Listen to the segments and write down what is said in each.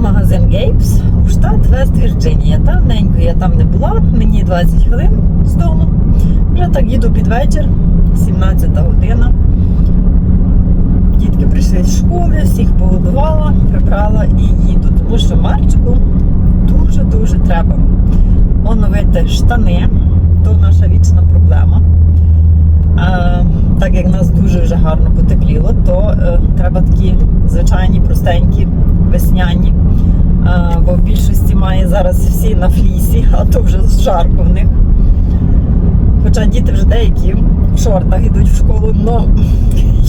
магазин Гейпс у штат Вест Вірджинія. Давненько я там не була, мені 20 хвилин з дому. Вже так їду під вечір, 17 година. Дітки прийшли з школи, всіх погодувала, прибрала і їду, тому що Марчику дуже-дуже треба оновити штани. То наша вічна проблема. Так як нас дуже вже гарно потепліло, то е, треба такі звичайні, простенькі, весняні. Бо в більшості має зараз всі на флісі, а то вже жарко в них. Хоча діти вже деякі в шортах йдуть в школу, але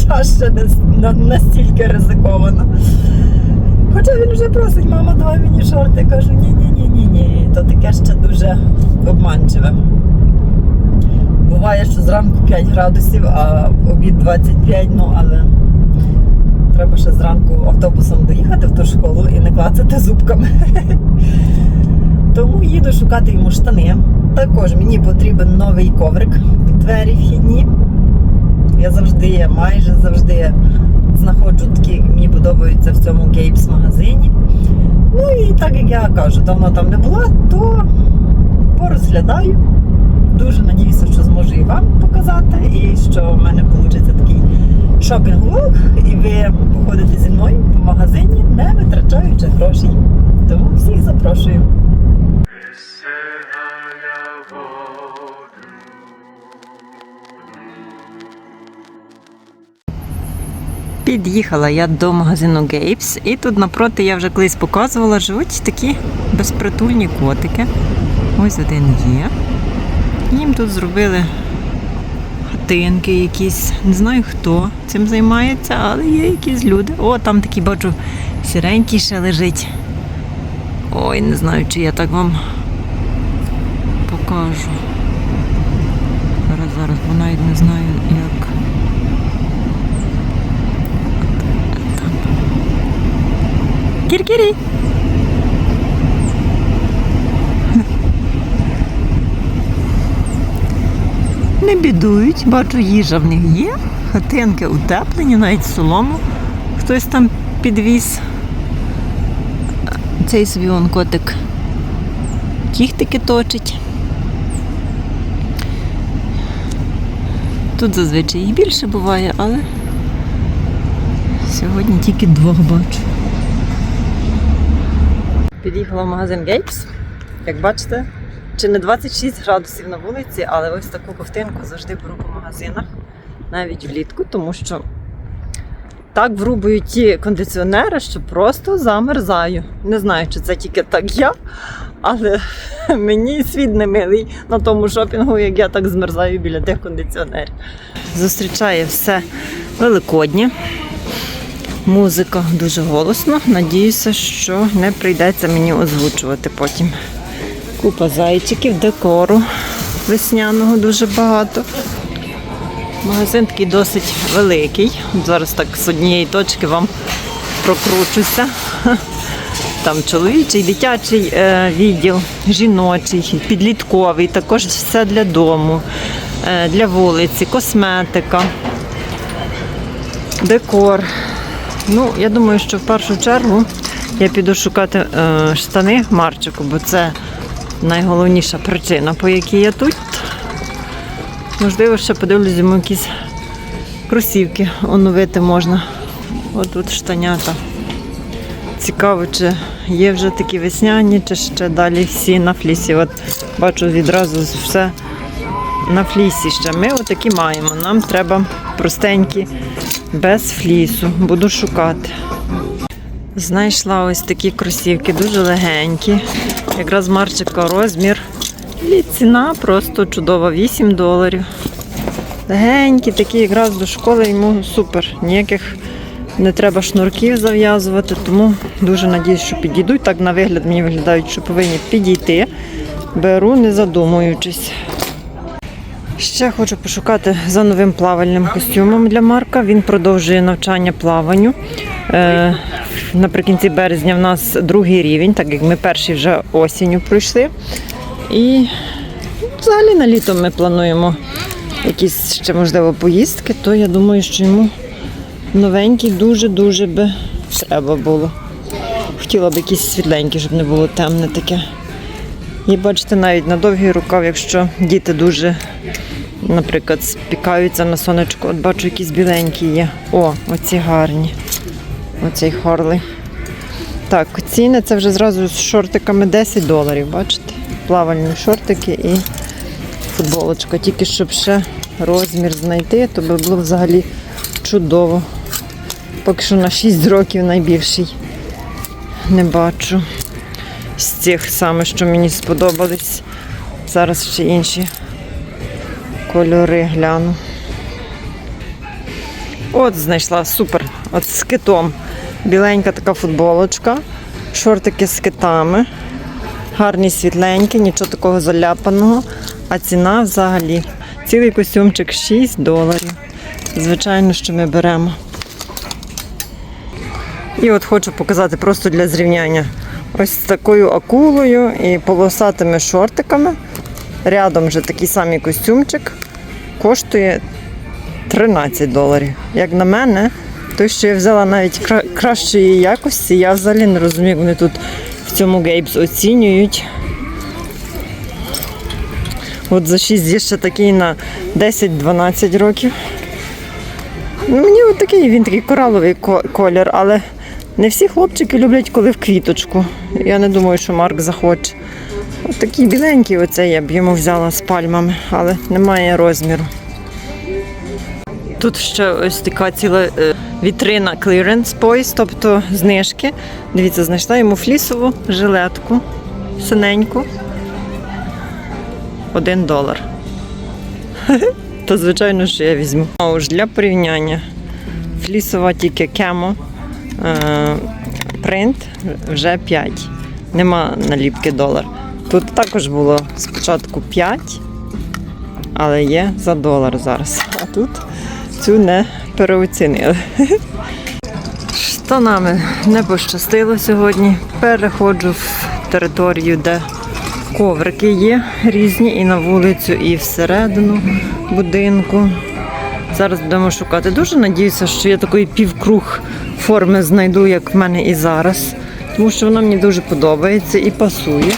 я ще не настільки ризикована. Хоча він вже просить, мама, давай мені шорти. Я кажу, ні-ні-ні, ні, то таке ще дуже обманчиве. Буває, що зранку 5 градусів, а обід 25, ну але треба ще зранку автобусом доїхати в ту школу і не клацати зубками. Тому їду шукати йому штани. Також мені потрібен новий коврик під двері вхідні. Я завжди, майже завжди знаходжу такі, мені подобаються в цьому Гейпс магазині. Ну і так як я кажу, давно там не була, то порозглядаю. Дуже надіюся, що зможу і вам показати, і що в мене вийде такий шопінг-влог, і ви походите зі мною по магазині, не витрачаючи грошей. Тому всіх запрошую. Під'їхала я до магазину Гейпс, і тут напроти я вже колись показувала, живуть такі безпритульні котики. Ось один є. Їм тут зробили хатинки якісь. Не знаю хто цим займається, але є якісь люди. О, там такий бачу сіренький ще лежить. Ой, не знаю, чи я так вам покажу. Зараз, зараз, бо навіть не знаю, як. Кіркірі. Не бідують, бачу, їжа в них є. Хатинки утеплені, навіть солому хтось там підвіз. Цей собі он котик кіхтики точить. Тут зазвичай їх більше буває, але сьогодні тільки двох бачу. Під'їхала в магазин Гейпс. Як бачите, чи не 26 градусів на вулиці, але ось таку ковтинку завжди беру по магазинах, навіть влітку, тому що так врубують ті кондиціонери, що просто замерзаю. Не знаю, чи це тільки так я, але мені світ не милий на тому шопінгу, як я так змерзаю біля тих кондиціонерів. Зустрічає все великоднє. Музика дуже голосно. Надіюся, що не прийдеться мені озвучувати потім. Купа зайчиків, декору весняного дуже багато. Магазин такий досить великий. Зараз так з однієї точки вам прокручуся. Там чоловічий, дитячий е, відділ, жіночий, підлітковий, також все для дому, е, для вулиці, косметика, декор. Ну, я думаю, що в першу чергу я піду шукати е, штани Марчику, бо це найголовніша причина, по якій я тут. Можливо, ще подивлюсь йому якісь кросівки оновити можна. От тут штанята. Цікаво, чи є вже такі весняні, чи ще далі всі на флісі. От бачу відразу все на флісі ще. Ми отакі маємо. Нам треба простенькі, без флісу. Буду шукати. Знайшла ось такі кросівки, дуже легенькі. Якраз Марчика розмір. І ціна просто чудова, 8 доларів. Легенькі, такі якраз до школи йому супер. Ніяких не треба шнурків зав'язувати, тому дуже надіюсь, що підійдуть. Так на вигляд мені виглядають, що повинні підійти. Беру, не задумуючись. Ще хочу пошукати за новим плавальним костюмом для Марка. Він продовжує навчання плаванню. Е, наприкінці березня в нас другий рівень, так як ми перший вже осінню пройшли. І взагалі на літо ми плануємо якісь ще, можливо, поїздки, то я думаю, що йому новенький дуже-дуже би треба було. Хотіла б якісь світленькі, щоб не було темне таке. І бачите, навіть на довгий рукав, якщо діти дуже, наприклад, спікаються на сонечко, от бачу, якісь біленькі є. О, оці гарні. Оцей Харлey. Так, ціни це вже зразу з шортиками 10 доларів, бачите? Плавальні шортики і футболочка. Тільки щоб ще розмір знайти, то би було взагалі чудово. Поки що на 6 років найбільший. Не бачу. З цих саме, що мені сподобались. Зараз ще інші кольори гляну. От знайшла супер. От з китом. Біленька така футболочка, шортики з китами. Гарні світленькі, нічого такого заляпаного. А ціна взагалі. Цілий костюмчик 6 доларів. Звичайно, що ми беремо. І от хочу показати просто для зрівняння. Ось з такою акулою і полосатими шортиками. Рядом вже такий самий костюмчик коштує 13 доларів. Як на мене, той, що я взяла навіть кра- кращої якості, я взагалі не розумію, вони тут в цьому гейбс оцінюють. От за 6 є ще такий на 10-12 років. Ну, мені от такий, він такий кораловий колір, але не всі хлопчики люблять, коли в квіточку. Я не думаю, що Марк захоче. От такий біленький оцей я б йому взяла з пальмами, але немає розміру. Тут ще ось така ціла е, вітрина clearance poise, тобто знижки. Дивіться, знайшла йому флісову жилетку синеньку. Один долар. То звичайно, що я візьму. А ж для порівняння. Флісова тільки кемо. Е, принт вже 5. Нема наліпки долар. Тут також було спочатку 5, але є за долар зараз. А тут цю не переоцінили. Штанами не пощастило сьогодні. Переходжу в територію, де коврики є різні, і на вулицю, і всередину будинку. Зараз будемо шукати. Дуже надіюся, що я такий півкруг форми знайду, як в мене і зараз. Тому що вона мені дуже подобається і пасує.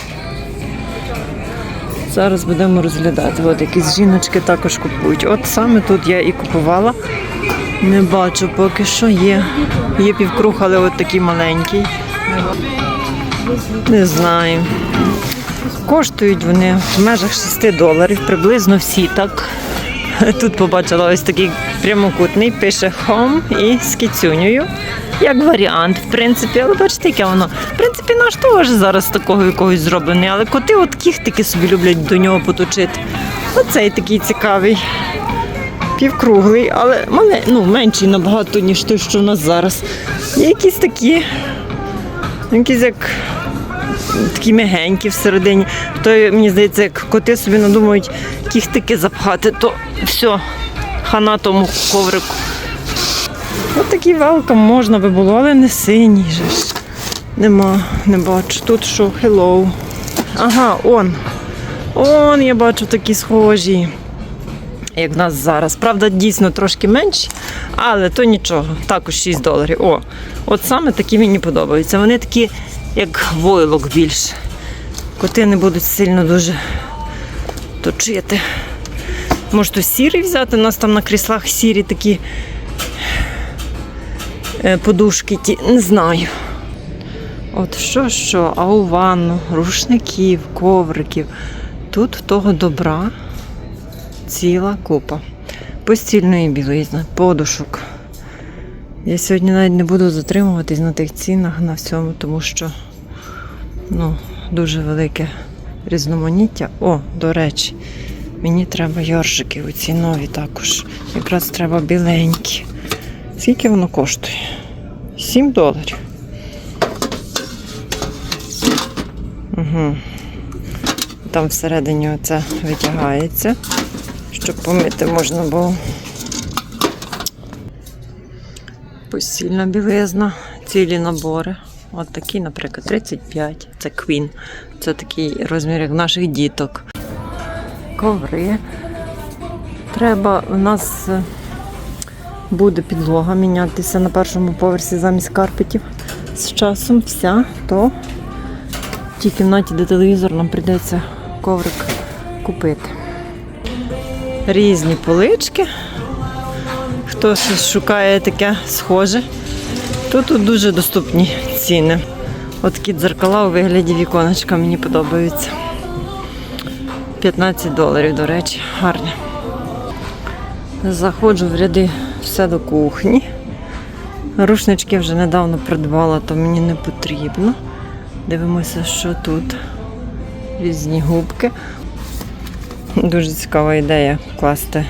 Зараз будемо розглядати. От якісь жіночки також купують. От саме тут я і купувала. Не бачу поки що є. Є півкруг, але от такий маленький. Не знаю. Коштують вони в межах 6 доларів, приблизно всі так. Тут побачила ось такий прямокутний, пише Home і з кицюнею. Як варіант, в принципі, але бачите, яке воно. В принципі, наш теж зараз такого якогось зроблений, але коти от кіхтики собі люблять до нього поточити. Оцей такий цікавий. Півкруглий, але мале, ну, менший набагато, ніж той, що в нас зараз. Є якісь такі, якісь як такі м'ягенькі всередині. То мені здається, як коти собі надумають кіхтики запхати, то все, хана тому коврику. От такий велкам можна би було, але не синій же ж. Нема, не бачу. Тут що, hello. Ага, он. Он, я бачу такі схожі. Як в нас зараз. Правда, дійсно трошки менші, але то нічого. Також 6 доларів. О, от саме такі мені подобаються. Вони такі, як войлок більше. Коти не будуть сильно дуже точити. Може, то сірий взяти? У нас там на кріслах сірі такі е, подушки. Ті. Не знаю. От що, що, а у ванну, рушників, ковриків. Тут того добра ціла купа. Постільної білизни, подушок. Я сьогодні навіть не буду затримуватись на тих цінах на всьому, тому що ну, дуже велике різноманіття. О, до речі, мені треба йоршики, оці нові також. Якраз треба біленькі. Скільки воно коштує? 7 доларів. Угу. Там всередині оце витягається, щоб помити можна було. Постільна білизна, цілі набори. От такі, наприклад, 35. Це Queen. Це такий розмір, як наших діток. Коври. Треба, у нас е, буде підлога мінятися на першому поверсі замість карпетів. з часом вся, то в тій кімнаті, де телевізор, нам прийдеться коврик купити. Різні полички. Хто шукає таке схоже, тут дуже доступні ціни. От такі дзеркала у вигляді віконечка мені подобаються. 15 доларів, до речі, гарні. Заходжу в ряди все до кухні. Рушнички вже недавно придбала, то мені не потрібно. Дивимося, що тут. Різні губки. Дуже цікава ідея класти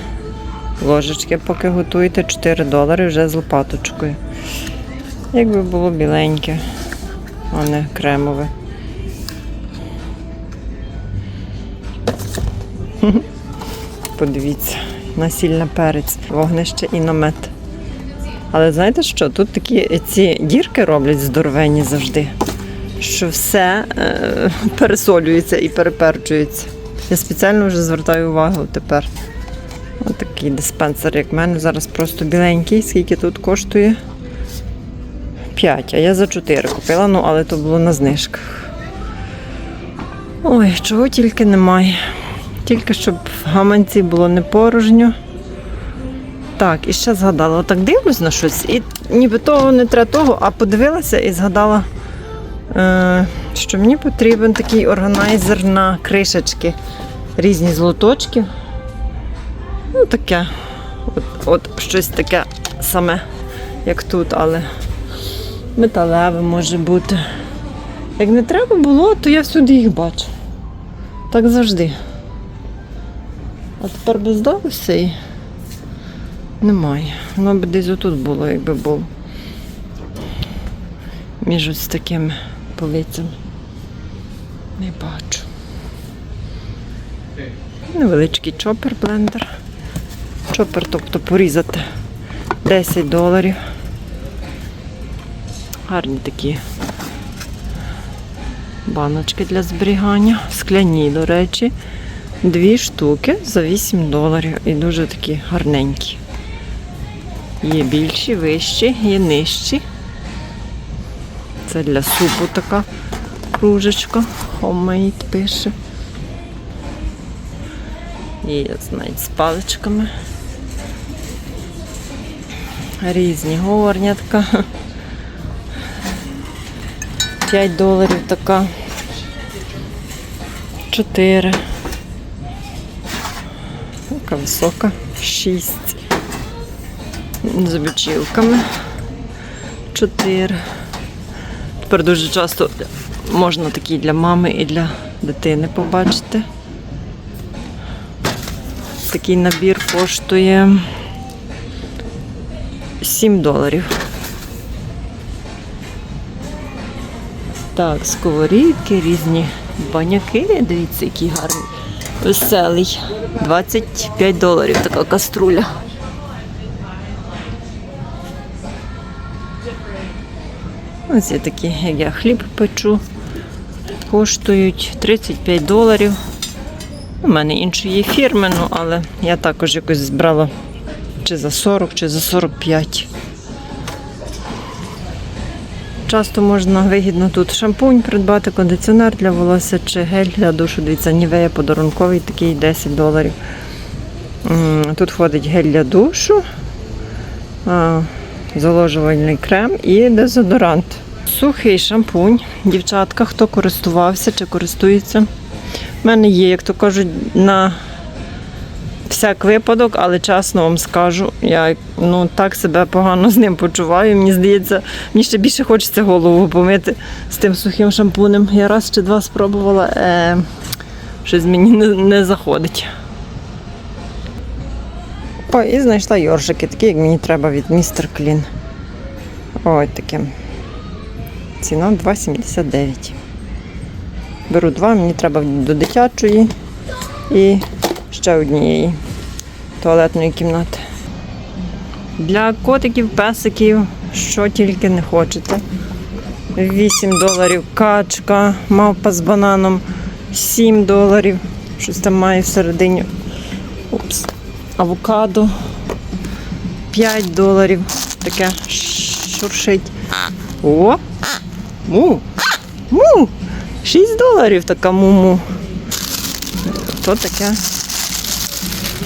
ложечки, поки готуєте 4 долари вже з лопаточкою. Якби було біленьке, а не кремове. Подивіться, насілля перець, вогнище і намет. Але знаєте що? Тут такі ці дірки роблять здоровенні завжди, що все е, пересолюється і переперчується. Я спеціально вже звертаю увагу тепер. Ось такий диспенсер, як в мене, зараз просто біленький. Скільки тут коштує? 5, а я за 4 купила, ну але то було на знижках. Ой, чого тільки немає. Тільки щоб в гаманці було не порожньо. Так, і ще згадала, отак дивлюсь на щось, і ніби того не треба того, а подивилася і згадала, е, що мені потрібен такий органайзер на кришечки, різні злоточки. Ну, таке. От, от щось таке саме, як тут, але металеве може бути. Як не треба було, то я всюди їх бачу. Так завжди. А тепер бездалося і немає. Воно б десь отут було, якби був. Між ось такими полицями. Не бачу. Невеличкий чопер блендер. Чопер, тобто порізати 10 доларів. Гарні такі баночки для зберігання. Скляні, до речі. Дві штуки за 8 доларів. І дуже такі гарненькі. Є більші, вищі, є нижчі. Це для супу така кружечка. Homemade пише. Є навіть з паличками. Різні горнятка. 5 доларів така. 4. Така висока. 6. З бічілками. 4. Тепер дуже часто можна такі для мами і для дитини побачити. Такий набір коштує 7 доларів. Так, сковорідки, різні баняки. Дивіться, який гарний. Веселий. 25 доларів така каструля. Ось є такі, як я хліб печу. Коштують 35 доларів. У мене іншої фірми, ну, але я також якось збрала чи за 40, чи за 45. Часто можна вигідно тут шампунь придбати, кондиціонер для волосся чи гель для душу. Дивіться, нівея подарунковий, такий 10 доларів. Тут входить гель для душу, заложувальний крем і дезодорант. Сухий шампунь. Дівчатка, хто користувався чи користується. У мене є, як то кажуть, на всяк випадок, але чесно вам скажу, я ну, так себе погано з ним почуваю. Мені здається, мені ще більше хочеться голову помити з тим сухим шампунем. Я раз чи два спробувала, е, щось мені не, не заходить. Ой, і знайшла йоршики, такі, як мені треба від містер Клін. Ось таким. Ціна 2,79. Беру два, мені треба до дитячої і ще однієї туалетної кімнати. Для котиків, песиків, що тільки не хочете. 8 доларів качка, мавпа з бананом, 7 доларів. Щось там має всередині. Упс. Авокадо 5 доларів. Таке шуршить. О, Му. Му. 6 доларів така муму. То таке.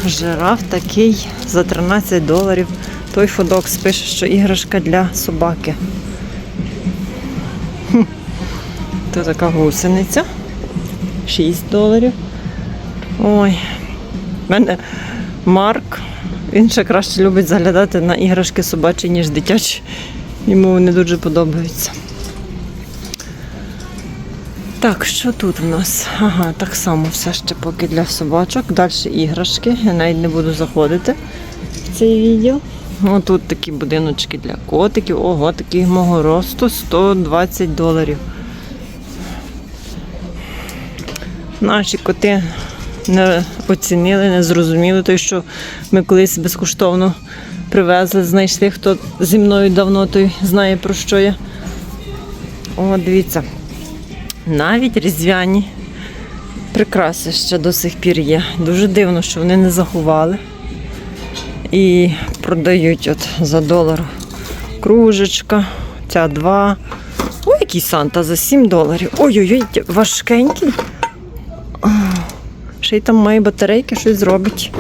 Жираф такий за 13 доларів. Той Фодокс пише, що іграшка для собаки. Хм. То така гусениця. 6 доларів. Ой. В мене Марк. Він ще краще любить заглядати на іграшки собачі, ніж дитячі. Йому вони дуже подобаються. Так, що тут в нас? Ага, так само все ще поки для собачок. Далі іграшки. Я навіть не буду заходити в цей відділ. Ось тут такі будиночки для котиків. Ого, такі мого росту 120 доларів. Наші коти не оцінили, не зрозуміли той, що ми колись безкоштовно привезли, знайшли, хто зі мною давно той знає про що я. О, дивіться. Навіть різдвяні прикраси ще до сих пір є. Дуже дивно, що вони не заховали. І продають от за долар кружечка, ця два. Ой, який Санта за 7 доларів. Ой-ой-ой, важкенький. Ще й там має батарейки, щось зробить.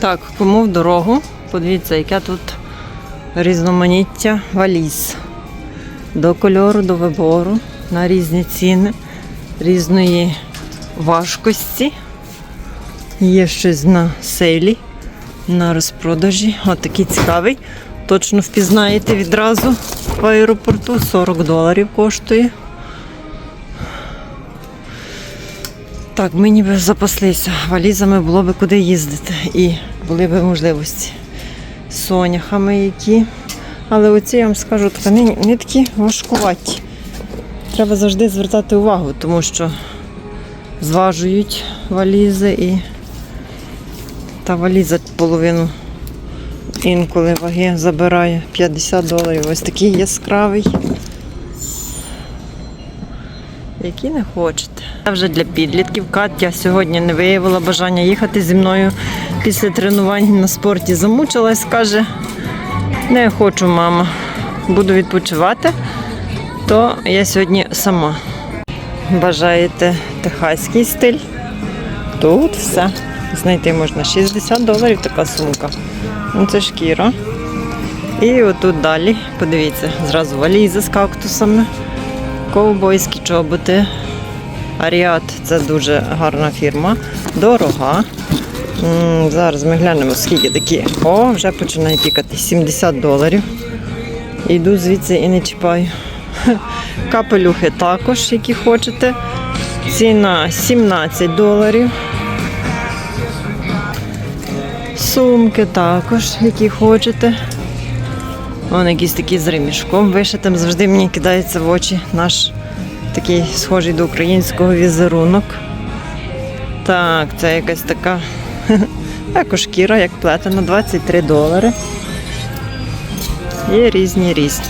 Так, кому в дорогу? Подивіться, яке тут різноманіття валіз. До кольору, до вибору, на різні ціни, різної важкості. Є щось на сейлі, на розпродажі. От такий цікавий. Точно впізнаєте відразу в аеропорту. 40 доларів коштує. Так, ми ніби запаслися. Валізами було би куди їздити і були б можливості. Соняхами які. Але оці, я вам скажу, тканини вони такі важкуваті. Треба завжди звертати увагу, тому що зважують валізи і та валіза половину інколи ваги забирає 50 доларів. Ось такий яскравий. Які не хочете. Це вже для підлітків. Катя сьогодні не виявила бажання їхати зі мною після тренувань на спорті. Замучилась, каже, не хочу, мама. Буду відпочивати, то я сьогодні сама. Бажаєте техаський стиль? Тут все. Знайти можна 60 доларів така сумка. Ну, це шкіра. І отут далі, подивіться, зразу валізи з кактусами, ковбойські чоботи. Аріат це дуже гарна фірма, дорога. Зараз ми глянемо, скільки такі. О, вже починає тікати 70 доларів. Йду звідси і не чіпаю. Капелюхи також, які хочете. Ціна 17 доларів. Сумки також, які хочете. Вон якісь такі з ремішком вишитим. Завжди мені кидається в очі наш такий схожий до українського візерунок. Так, це якась така також шкіра, як плетена, 23 долари. Є різні різні.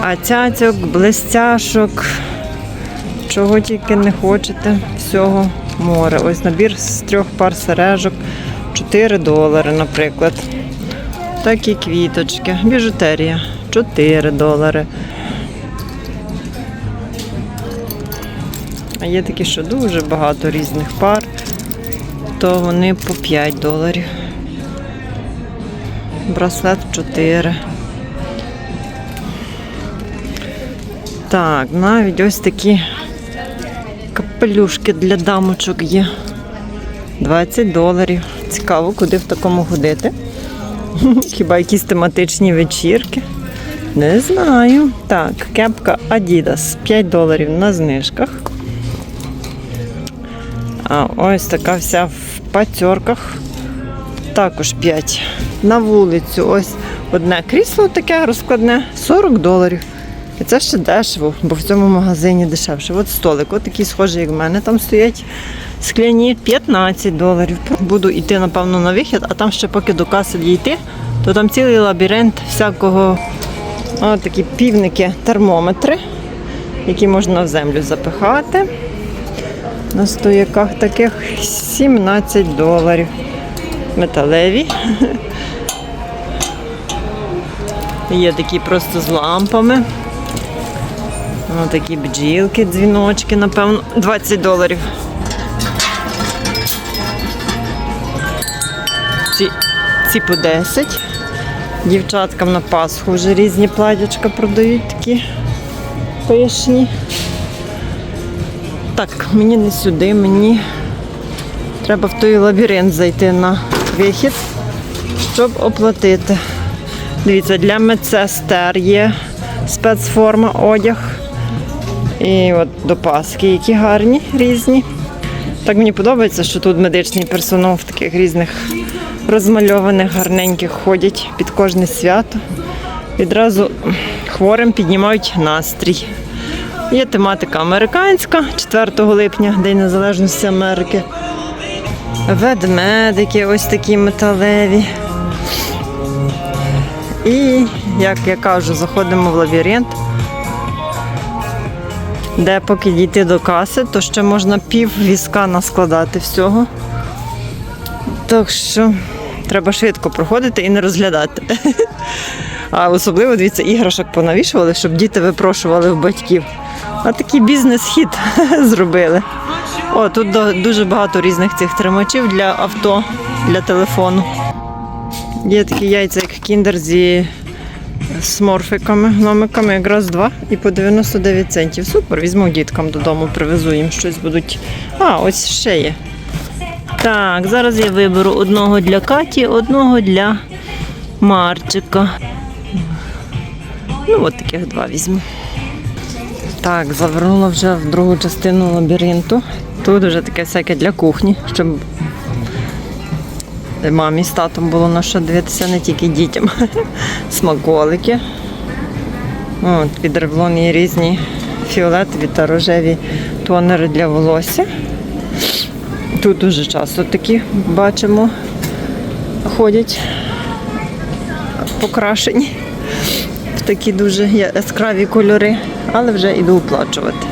А цяцьок, блестяшок, чого тільки не хочете, всього море. Ось набір з трьох пар сережок, 4 долари, наприклад. Такі квіточки, біжутерія, 4 долари. А є такі, що дуже багато різних пар, то вони по 5 доларів. Браслет 4. Так, навіть ось такі капелюшки для дамочок є. 20 доларів. Цікаво, куди в такому ходити. Хіба якісь тематичні вечірки? Не знаю. Так, кепка Adidas 5 доларів на знижках. А ось така вся в пацьорках. Також 5. На вулицю ось одне крісло таке розкладне 40 доларів. І це ще дешево, бо в цьому магазині дешевше. От столик, от такий схожий, як в мене там стоять. Скляні 15 доларів. Буду йти, напевно, на вихід, а там ще поки до каси дійти, то там цілий лабіринт всякого. О, такі півники, термометри, які можна в землю запихати. На стояках таких 17 доларів. Металеві. Є такі просто з лампами. Ось такі бджілки, дзвіночки, напевно, 20 доларів. Ці, ці по 10. Дівчаткам на Пасху вже різні платячка продають такі пишні. Так, мені не сюди, мені треба в той лабіринт зайти на вихід, щоб оплатити. Дивіться, для медсестер є спецформа, одяг. І от до Пасхи, які гарні, різні. Так мені подобається, що тут медичний персонал в таких різних розмальованих, гарненьких ходять під кожне свято. Відразу хворим піднімають настрій. Є тематика американська 4 липня, День Незалежності Америки. Ведмедики ось такі металеві. І, як я кажу, заходимо в лабіринт, де поки дійти до каси, то ще можна пів візка наскладати всього. Так що треба швидко проходити і не розглядати. А особливо, дивіться, іграшок понавішували, щоб діти випрошували в батьків. А такий бізнес-хід зробили. О, тут дуже багато різних цих тримачів для авто, для телефону. Є такі яйця, як кіндер зі сморфиками, гномиками, якраз два і по 99 центів. Супер, візьму діткам додому, привезу їм щось будуть. А, ось ще є. Так, зараз я виберу одного для Каті, одного для Марчика. Ну, от таких два візьму. Так, завернула вже в другу частину лабіринту. Тут вже таке всяке для кухні, щоб мамі з татом було на що дивитися, не тільки дітям. Смаколики. От, під ревлон є різні фіолетові та рожеві тонери для волосся. Тут дуже часто такі бачимо, ходять покрашені в такі дуже яскраві кольори, але вже йду оплачувати.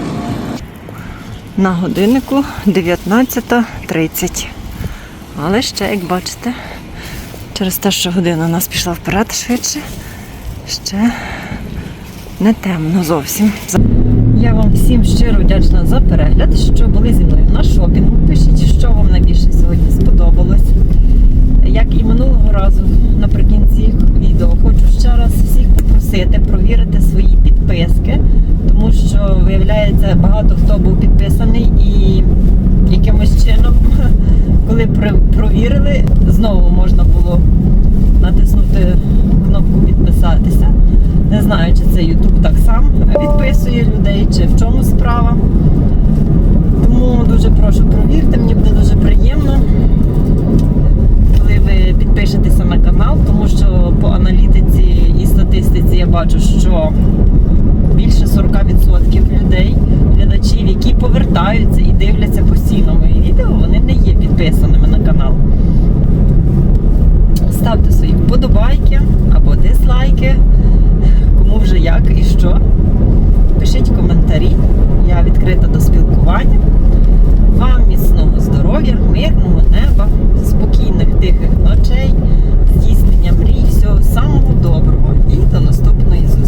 На годиннику 19.30. Але ще, як бачите, через те, що година у нас пішла вперед швидше, ще не темно зовсім. Я вам всім щиро вдячна за перегляд, що були зі мною на шопінгу. Пишіть, що вам найбільше сьогодні сподобалось. Як і минулого разу, наприкінці відео, хочу ще раз всіх попросити провірити свої підписки, тому що виявляється, багато хто був підписаний і якимось чином, коли провірили, знову можна було натиснути кнопку підписатися. Не знаю, чи це YouTube так сам відписує людей, чи в чому справа. повертаються і дивляться постійно мої відео, вони не є підписаними на канал. Ставте свої вподобайки або дизлайки, кому вже як і що. Пишіть коментарі. Я відкрита до спілкування. Вам міцного здоров'я, мирного неба, спокійних тихих ночей, здійснення мрій, всього самого доброго і до наступної зустрічі.